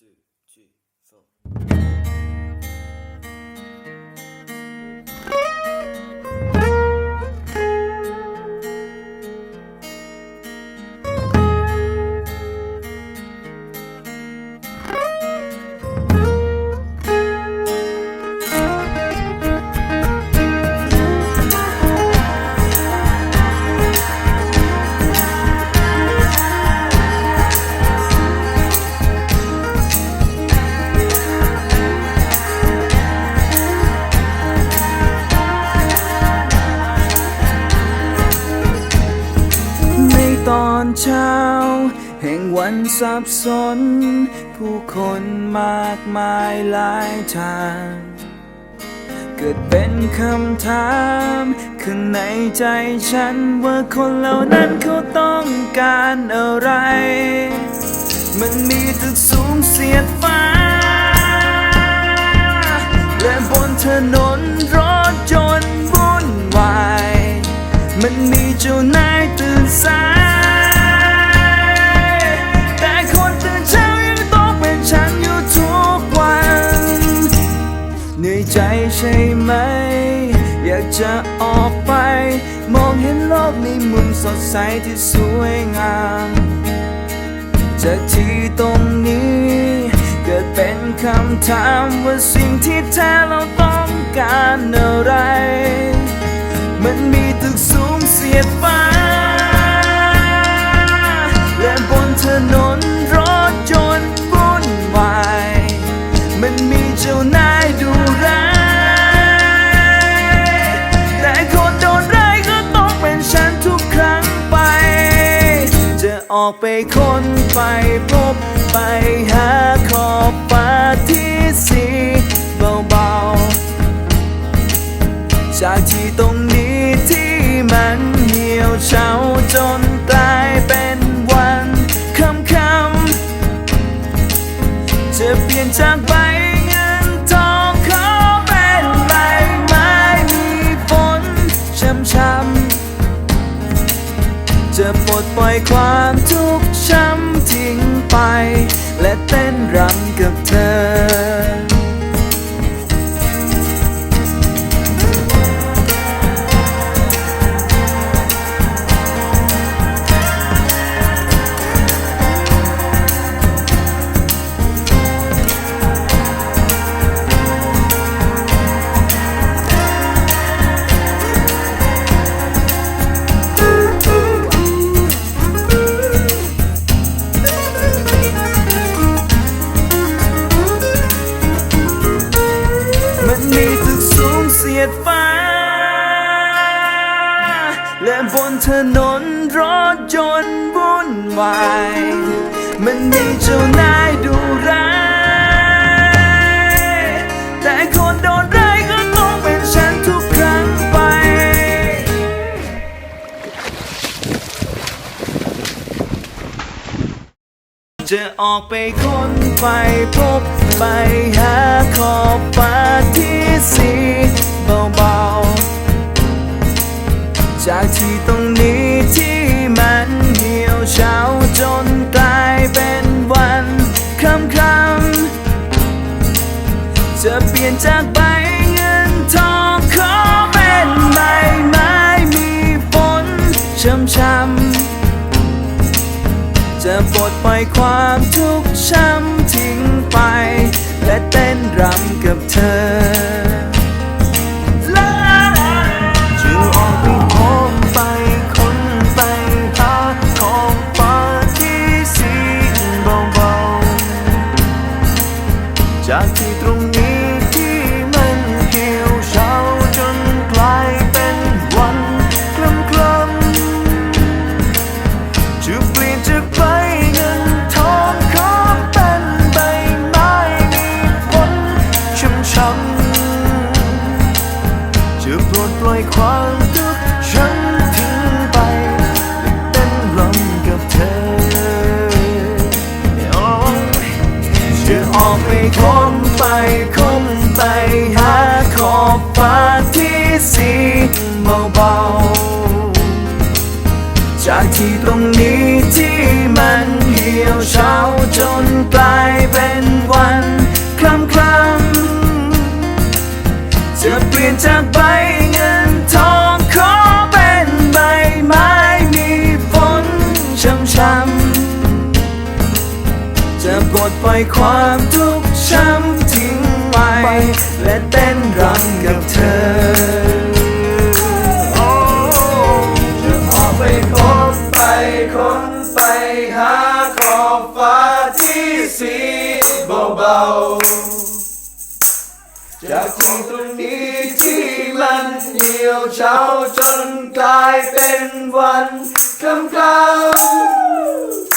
two, three, four. เช้า แห่งวันสับสน ผู้คนมากมายหลายทาง เกิดเป็นคำถามข้างในใจฉันว่าคนเหล่านั้นเขาต้องการอะไร มันมีตึกสูงเสียดฟ้า และบนถนน ใสที่สวยงาม จากที่ตรงนี้ เกิดเป็นคำถามว่าสิ่งที่แท้เราต้องการอะไร ออกไปค้นไปพบไปหาขอบฟ้าที่สีเบาๆ จากที่ตรงนี้ที่มันเหี่ยวเฉาจนกลายเป็นวันคำคำๆจะเปลี่ยนจากใบเอยความทุกข์ช้ำทิ้งไป และเต้นรำกับเธ ถนนรถจนต์วุ่นวายมันมีเจ้านายดูร้ายแต่คนโดนร้ายก็ต้องเป็นฉันทุกครั้งไป จะออกไปค้นไปพบไปหาขอบฟ้าที่สีเบาๆ จากที่ตรงนี้ที่มันเหี่ยวเฉาจนกลายเป็นวันคำคำๆจะเปลี่ยนจากใบเงินทองขอเป็นใบไม้มีฝนช้ำๆจะปลดปล่อยความทุกข์ จากที่ตรงนี้ที่มันเหี่ยวเฉาจนกลายเป็นวันคล้ำคล้ำจะเปลี่ยนจากใบเงินทองขอเป็นใบไม้มีฝนช้ำๆจะปลดปล่อยความทุกข์ฉันทิ้งไปเต้นรำกับเธอโอ้จะออก ไปหาขอบฟ้าที่สีเบาเบาจากที่ตรงนี้ที่มันเหี่ยวเฉาจนกลายเป็นวันคล้ำคล้ำจะเปลี่ยนจากใบเงินทองขอเป็นใบไม้มีฝนช้ำๆจะกดไฟความทุกข์ช้ำ ไป และเต้นรำกับเธอจะออกไปพบไปค้นไปหาขอบฟ้าที่สีเบาๆ จากที่ตรงนี้ที่มันเหี่ยวเฉาจนกลายเป็นวันคำคำ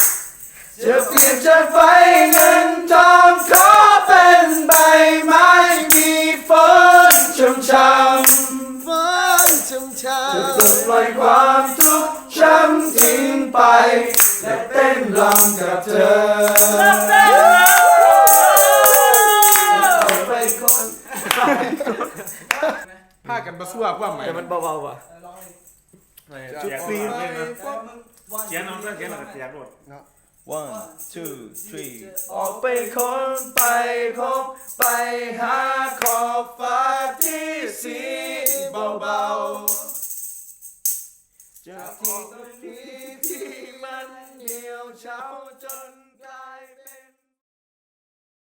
ปลดปล่อยความทุกข์ช้ำทิ้งไป และเต้นรำกับเธอไปคนพากันมาสู้ความใหม่แต่มันเบาๆว่ะจุดซีนเขียนเอาเรื่องเขียนเอาเขียนหมด one two three ออกไปคนไปพบไปหาขอบฟ้าที่สีเบาๆ จากที่ตรงนี้ที่มันเหี่ยวเฉาจน